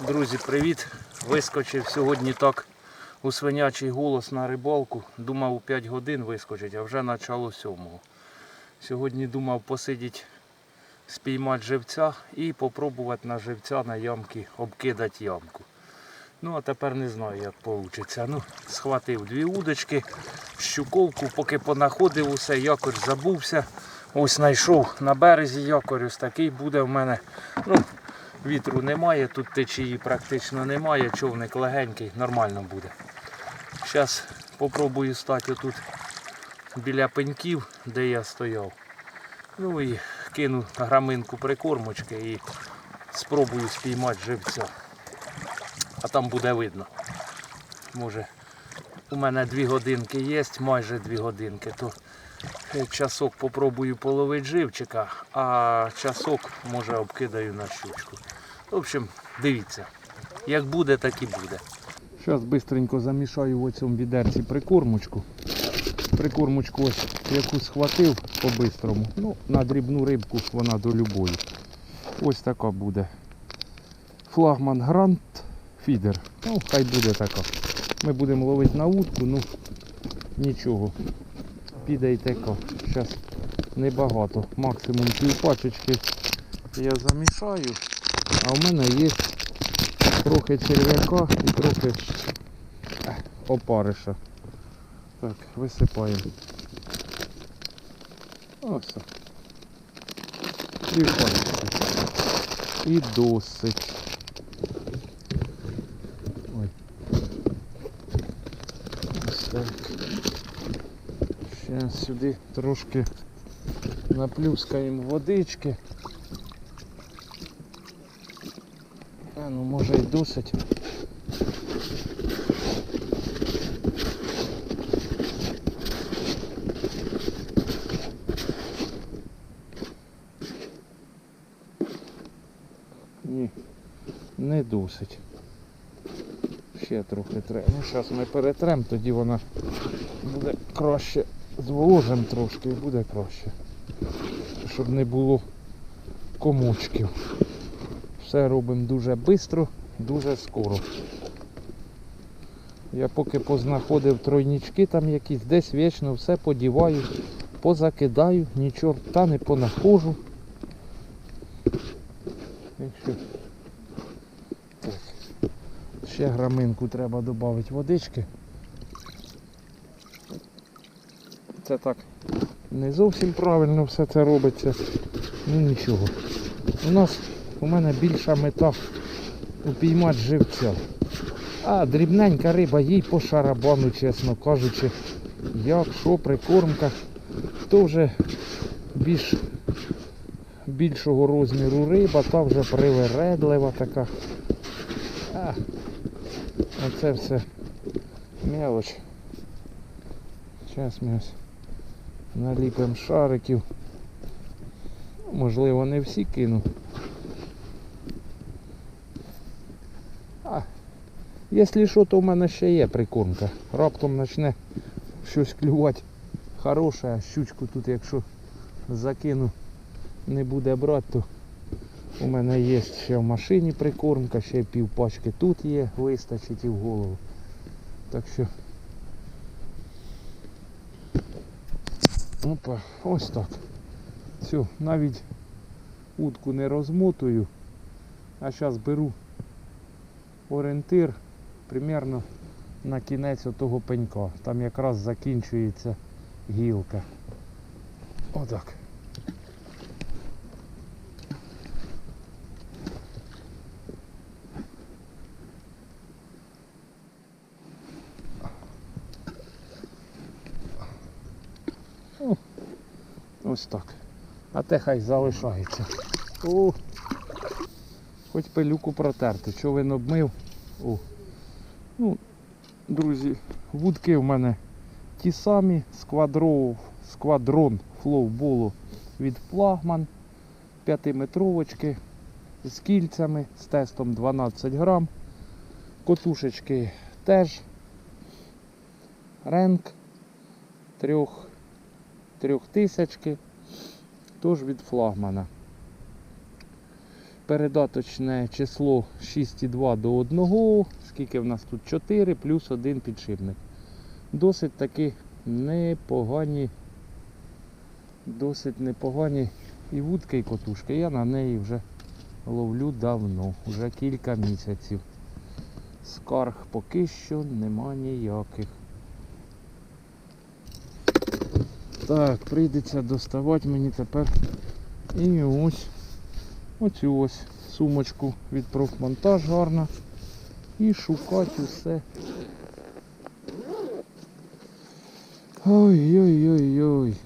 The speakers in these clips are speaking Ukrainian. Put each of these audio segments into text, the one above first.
Друзі, привіт! Вискочив сьогодні так у свинячий голос на рибалку. Думав у 5 годин вискочить, а вже начало сьомого. Сьогодні думав посидіти, спіймати живця і попробувати на живця на ямки обкидати ямку. Ну а тепер не знаю, як вийде. Ну, схватив дві удочки, щуковку, поки понаходив усе, якорь забувся. Ось знайшов на березі якорь, ось такий буде в мене. Ну, Вітру немає, тут течії практично немає, човник легенький, нормально буде. Зараз спробую стати тут біля пеньків, де я стояв. Ну і кину граминку прикормочки і спробую спіймати живця. А там буде видно. Може, у мене дві годинки є, майже дві годинки, то часок попробую половити живчика, а часок може обкидаю на щучку. В общем, дивіться. Як буде, так і буде. Зараз швидко замішаю в цьому відерці прикормочку. Прикормочку ось яку схватив по-бистрому. Ну, на дрібну рибку вона до любої. Ось така буде. Флагман Грант Фідер. Ну, хай буде така. Ми будемо ловити на утку, ну нічого. Піде і така. Зараз небагато. Максимум пів пачечки я замішаю. А в мене є трохи черв'яка і трохи е, опариша. Так, висипаємо. Ось. Дві пальчики. І досить. Ой. Ось так. Зараз сюди трошки наплюскаємо водички. А, ну може і досить. Ні, не досить. Ще трохи треба. Ну зараз ми перетрем, тоді вона буде краще. Зволожимо трошки і буде краще. Щоб не було комочків. Все робимо дуже швидко, дуже скоро. Я поки познаходив тройнички там якісь, десь вічно все подіваю, позакидаю, нічого та не понаходжу. Якщо... Так. Ще граминку треба додати водички. Це так не зовсім правильно все це робиться. Ну нічого. У нас у мене більша мета упіймати живця. А дрібненька риба, їй по шарабану, чесно кажучи. Як, що, прикормка, то вже більш більшого розміру риба, та вже привередлива така. А, оце все мелоч. Зараз ми ось наліпимо шариків. Можливо, не всі кину. А, якщо що, то в мене ще є прикормка. Раптом почне щось клювати хороше, щучку тут, якщо закину, не буде брати, то у мене є ще в машині прикормка, ще пів пачки тут є, вистачить і в голову. Так що Опа, ось так. Все, навіть утку не розмотую, а зараз беру орієнтир примерно на кінець отого пенька. Там якраз закінчується гілка. Отак. О, Ось так. А те хай залишається. О, хоч пилюку протерти. Човен обмив. О. Друзі, вудки в мене ті самі сквадров, сквадрон флоуболу від флагман. П'ятиметровочки з кільцями, з тестом 12 грам. Котушечки теж. Ренк трьох трьохтисячки, тож від флагмана. передаточне число 6,2 до 1. Скільки в нас тут 4 плюс 1 підшипник. Досить таки непогані. Досить непогані і вудки, і котушки. Я на неї вже ловлю давно, вже кілька місяців. Скарг поки що нема ніяких. Так, прийдеться доставати мені тепер і ось оцю ось сумочку від профмонтаж гарна. І шукати усе. Ой-ой-ой-ой.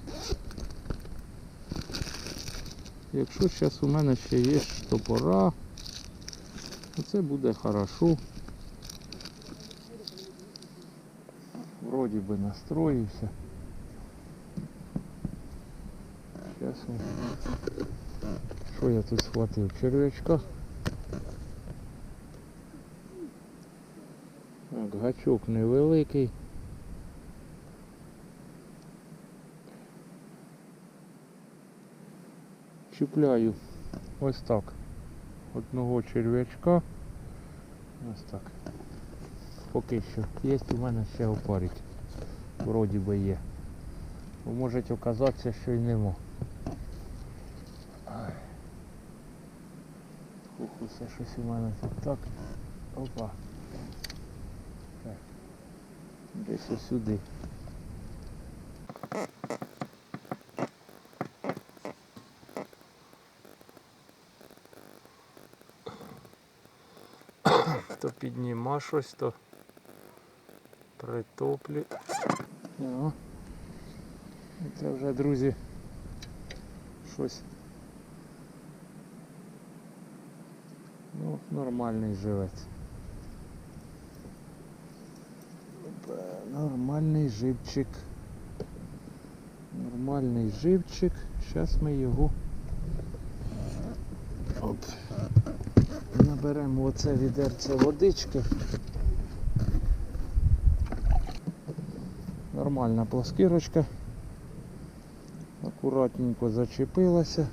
Якщо зараз у мене ще є штопора, то це буде хорошо. Вроді би настроївся. Зараз що я тут схватив? Черв'ячка. Так, гачок невеликий. Чіпляю ось так. Одного черв'ячка. Ось так. Поки що. Є у мене ще опарик. Вроді би є. Бо може оказатися, що й нема. Усе щось у мене тут так. Опа. Десь ось сюди. То підніма щось, то притоплю. О. І Це вже, друзі, щось. Ну, нормальний живець. Опа, Живчик. Нормальний живчик. Зараз ми його Оп. наберемо оце відерце водички. Нормальна плоскирочка. Акуратненько зачепилася.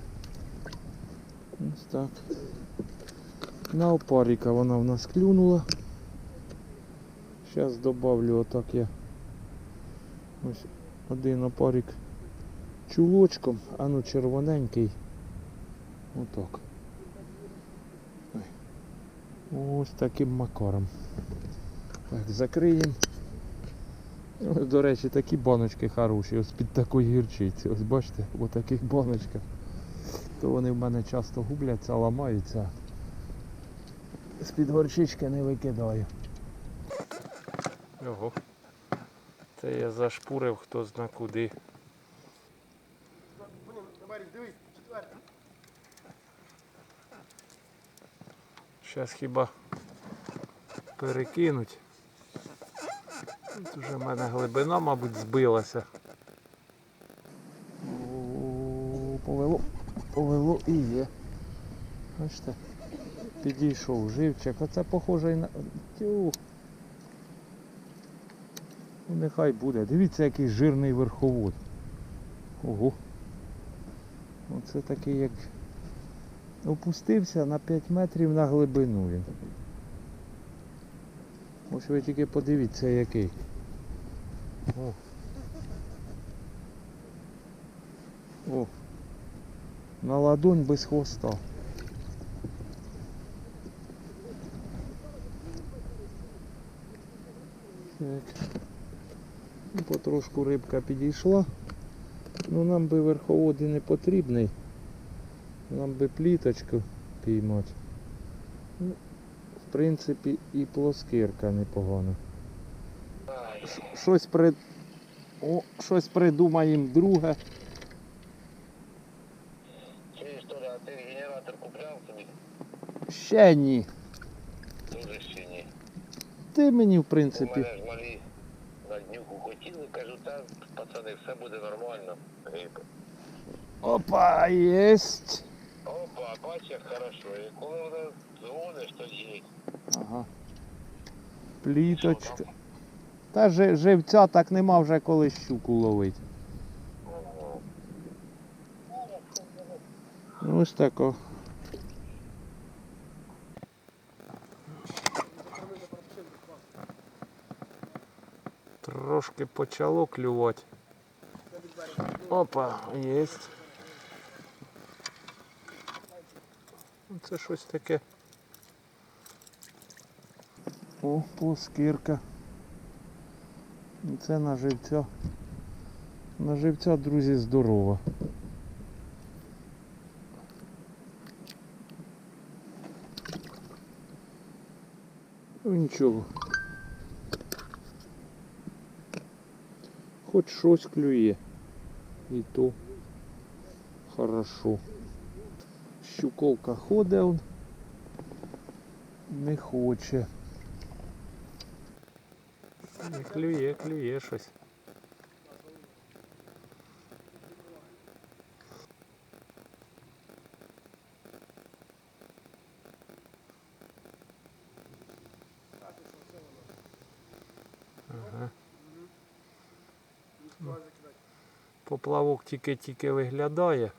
Ось так. На опаріка вона в нас клюнула. Зараз добавлю отак я ось один опарик чулочком, а ну червоненький. Отак. Ось таким макаром. Так, закриємо. До речі, такі баночки хороші, ось під такої гірчиці. Ось бачите, у таких баночках. То вони в мене часто губляться, ламаються. З-під горчички не викидаю. Ого. Це я зашпурив хто зна куди. Зараз хіба перекинуть. Тут вже в мене глибина, мабуть, збилася. Повело, повело і є. Бачите, підійшов живчик. Оце похоже на. Тю. Нехай буде. Дивіться, який жирний верховод. Ого. Оце такий як опустився на 5 метрів на глибину він. Ось ви тільки подивіться який. О. О. На ладонь без хвоста. Так. Потрошку рибка підійшла. Ну нам би верховод і не потрібний. Нам би пліточку піймати. Ну, в принципі, і плоскирка непогана. Щось при... О, щось придумаємо друге. Чи історія, а ти генератор купляв собі? Ще ні. Дуже ще ні. Ти мені, в У принципі. впевнений, все буде нормально. Опа, єсть. Опа, бачиш, як хорошо. І коли вона дзвониш, то їдь. Ага. Пліточка. Та живця так нема вже коли щуку ловить. Ну, Ось тако. Трошки почало клювати. Опа, єсть. Ну, Це щось таке. О, плоскирка. І Це на живця. На живця, друзі, здорова. Ну нічого. Хоч щось клює. І то хорошо. Щуковка ходить, не хоче. Не клює, клює щось. Ага. Поплавок тільки-тільки виглядає.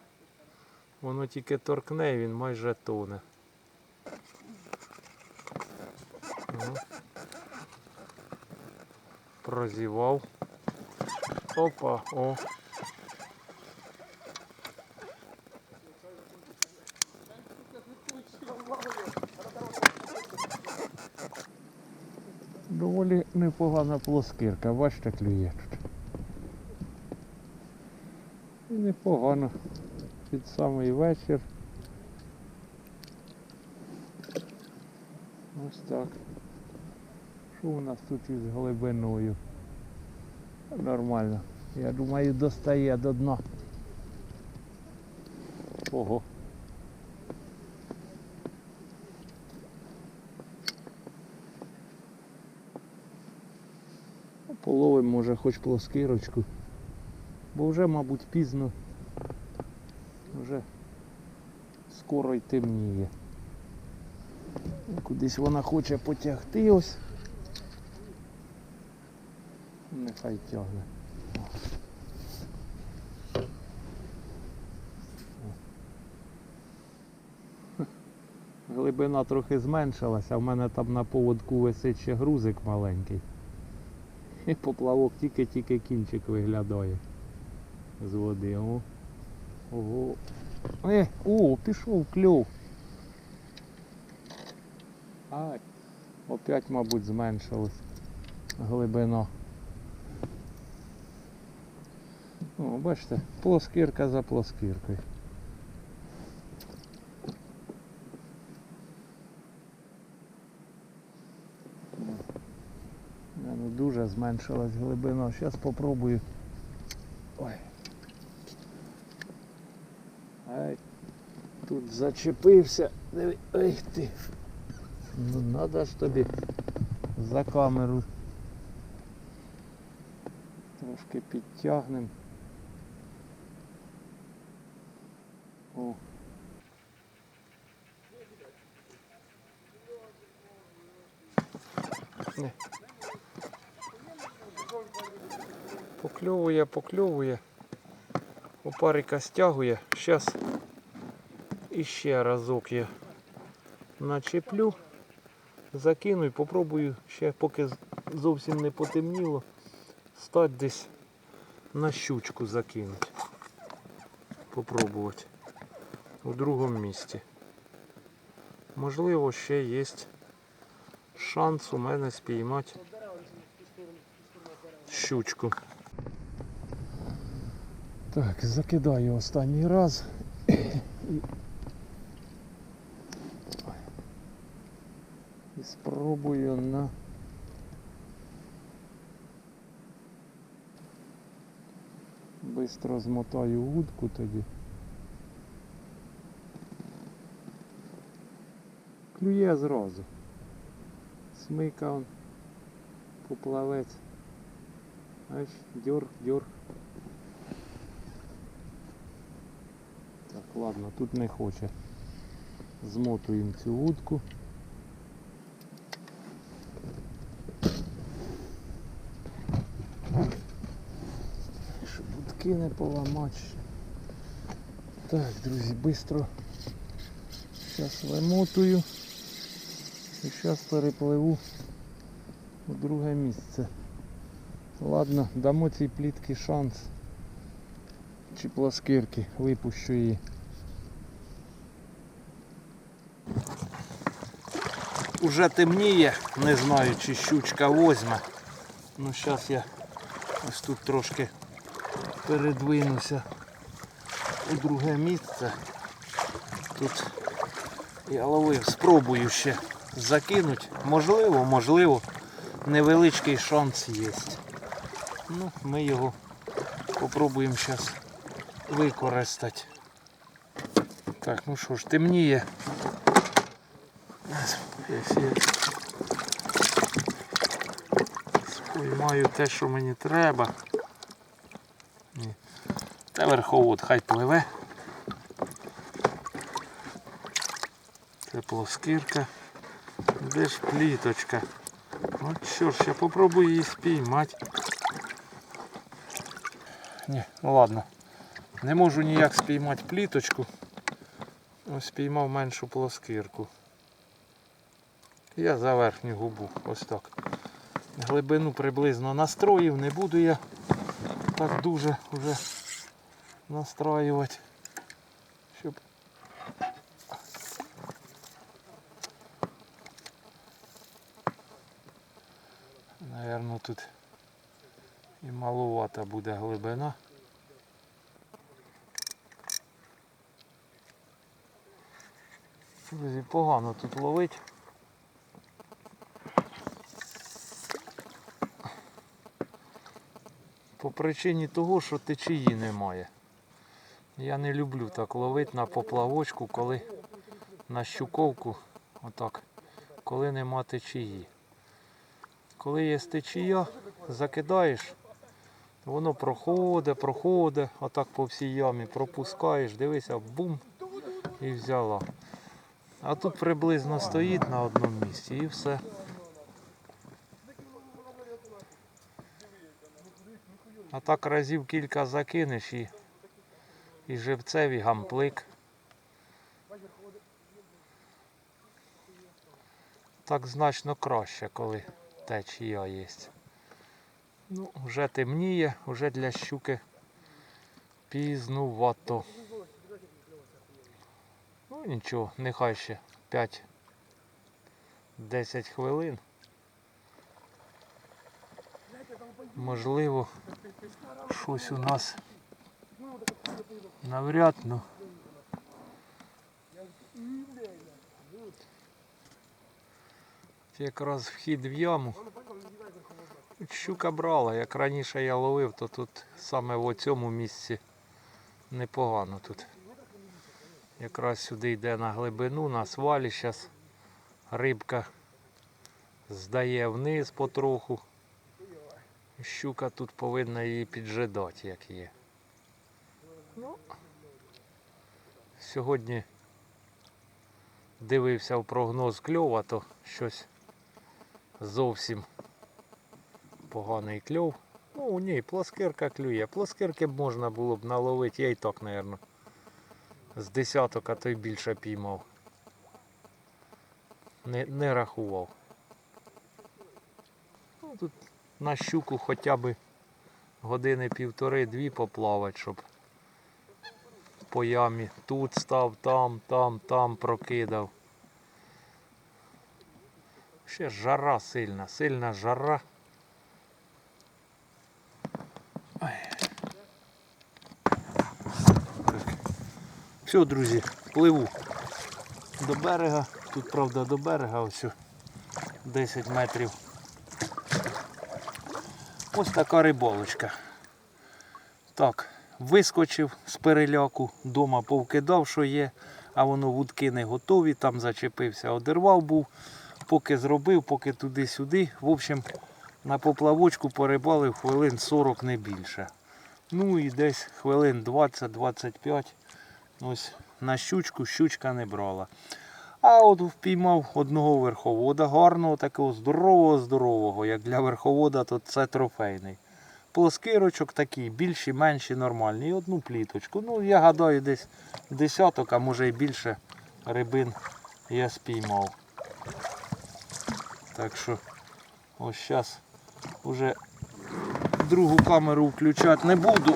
Воно тільки торкне, і він майже тоне. Ну. Прозівав. Опа, о. Доволі непогана плоскирка, бачите, клює. І непогано. Під самий вечір. Ось так. Що у нас тут із глибиною? Нормально. Я думаю, достає до дна. Ого. Половим може хоч плоскирочку. Бо вже, мабуть, пізно. Вже скоро й темніє. Кудись вона хоче потягти ось. Нехай тягне. Глибина трохи зменшилася, а в мене там на поводку висить ще грузик маленький. І поплавок тільки-тільки кінчик виглядає з води. О. Ого. Е, о, пішов кльов. Ай. Опять, мабуть, зменшилась глибина. О, бачите, плоскирка за плоскиркою. Не, Ну, дуже зменшилась глибина. Зараз спробую. Ой. Тут зачепився. Диви. Ой ти. Ну надо ж тобі за камеру. Трошки підтягнемо. О. Не. Покльовує, покльовує. Опарика стягує. Зараз іще разок я начеплю, закину і попробую ще поки зовсім не потемніло, стать десь на щучку закинути. Попробувати у другому місці. Можливо, ще є шанс у мене спіймати щучку. Так, закидаю останній раз. І спробую на Бистро змотаю вудку тоді. Клює зразу. Смика он поплавець. Аж дьорг, дьорг. Ладно, тут не хоче. Змотуємо цю вудку. Щоб будки не поламати. Так, друзі, швидко зараз вимотую і зараз перепливу у друге місце. Ладно, дамо цій плітки шанс. Чи плоскирки, випущу її. Уже темніє, не знаю чи щучка возьме. Ну зараз я ось тут трошки передвинуся у друге місце. Тут я ловив, спробую ще закинуть. Можливо, можливо, невеличкий шанс є. Ну, ми його попробуємо зараз використати. Так, ну що ж, темніє. Якщо я спіймаю те, що мені треба. Ні. Та верховод хай пливе. Це плоскирка. Де ж пліточка? От що ж, я попробую її спіймати. Ні, ну ладно. Не можу ніяк спіймати пліточку. Ось спіймав меншу плоскирку. Я за верхню губу. Ось так. Глибину приблизно настроїв, не буду я так дуже вже настраювати. Щоб Наверно, тут і маловата буде глибина. Друзі, погано тут ловить. По причині того, що течії немає. Я не люблю так ловити на поплавочку, коли на щуковку, отак, коли нема течії. Коли є течія, закидаєш, воно проходить, проходить, отак по всій ямі пропускаєш, дивися, бум, і взяла. А тут приблизно стоїть на одному місці і все. А так разів кілька закинеш і, і живцеві гамплик. Так значно краще, коли течія є. Ну, вже темніє, вже для щуки пізнувато. Ну нічого, нехай ще 5-10 хвилин. Можливо, щось у нас навряд, ну. Якраз вхід в яму. Щука брала, як раніше я ловив, то тут саме в цьому місці непогано тут. Якраз сюди йде на глибину, на свалі зараз рибка здає вниз потроху. Щука тут повинна її піджидати, як є. Ну, сьогодні дивився в прогноз кльова, то щось зовсім поганий кльов. Ну, ні, плоскирка клює. Плоскирки б можна було б наловити, я і так, мабуть, з десяток, а то й більше піймав. Не, не рахував. Ну, тут на щуку хоча б години півтори-дві поплавати, щоб по ямі тут став, там, там, там прокидав. Ще жара сильна, сильна жара. Все, друзі, пливу до берега. Тут, правда, до берега ось 10 метрів. Ось така риболочка. Так, вискочив з переляку, дома повкидав, що є, а воно вудки не готові, там зачепився, одервав був, поки зробив, поки туди-сюди. В общем, на поплавочку порибалив хвилин 40 не більше. Ну і десь хвилин 20-25. Ось на щучку щучка не брала. А от впіймав одного верховода, гарного, такого здорового, здорового. Як для верховода, то це трофейний. Плоскирочок такий, більші, менші, нормальні. І одну пліточку. Ну, я гадаю, десь десяток, а може і більше рибин я спіймав. Так що ось зараз вже другу камеру включати не буду.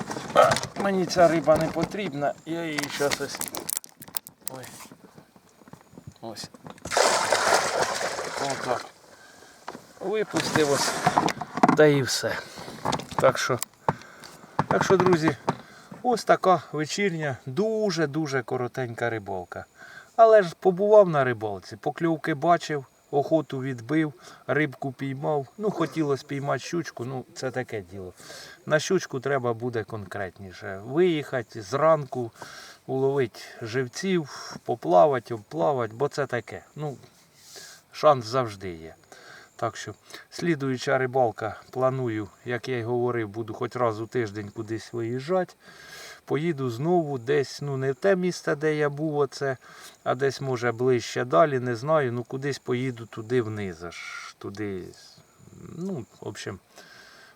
Мені ця риба не потрібна, я її зараз ось. Ось. Отак. Випустив ось. Та і все. Так що, так що, друзі, ось така вечірня, дуже-дуже коротенька рибалка. Але ж побував на рибалці, покльовки бачив, охоту відбив, рибку піймав. Ну, хотілося піймати щучку, ну це таке діло. На щучку треба буде конкретніше. Виїхати зранку, уловити живців, поплавати, обплавати, бо це таке. Ну, шанс завжди є. Так що слідуюча рибалка, планую, як я й говорив, буду хоч раз у тиждень кудись виїжджати. Поїду знову десь, ну не в те місце, де я був, оце, а десь може ближче далі, не знаю. Ну кудись поїду туди вниз, аж туди. Ну, в общем,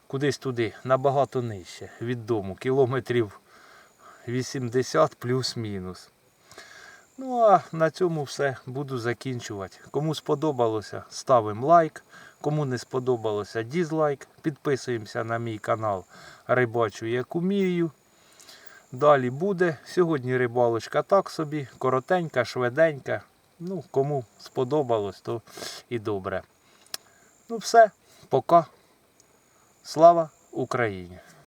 кудись туди, набагато нижче від дому, кілометрів 80 плюс-мінус. Ну а на цьому все буду закінчувати. Кому сподобалося, ставимо лайк. Кому не сподобалося, дізлайк. Підписуємося на мій канал Рибачу як умію. Далі буде. Сьогодні рибалочка так собі, коротенька, швиденька. Ну, кому сподобалось, то і добре. Ну все, пока. Слава Україні!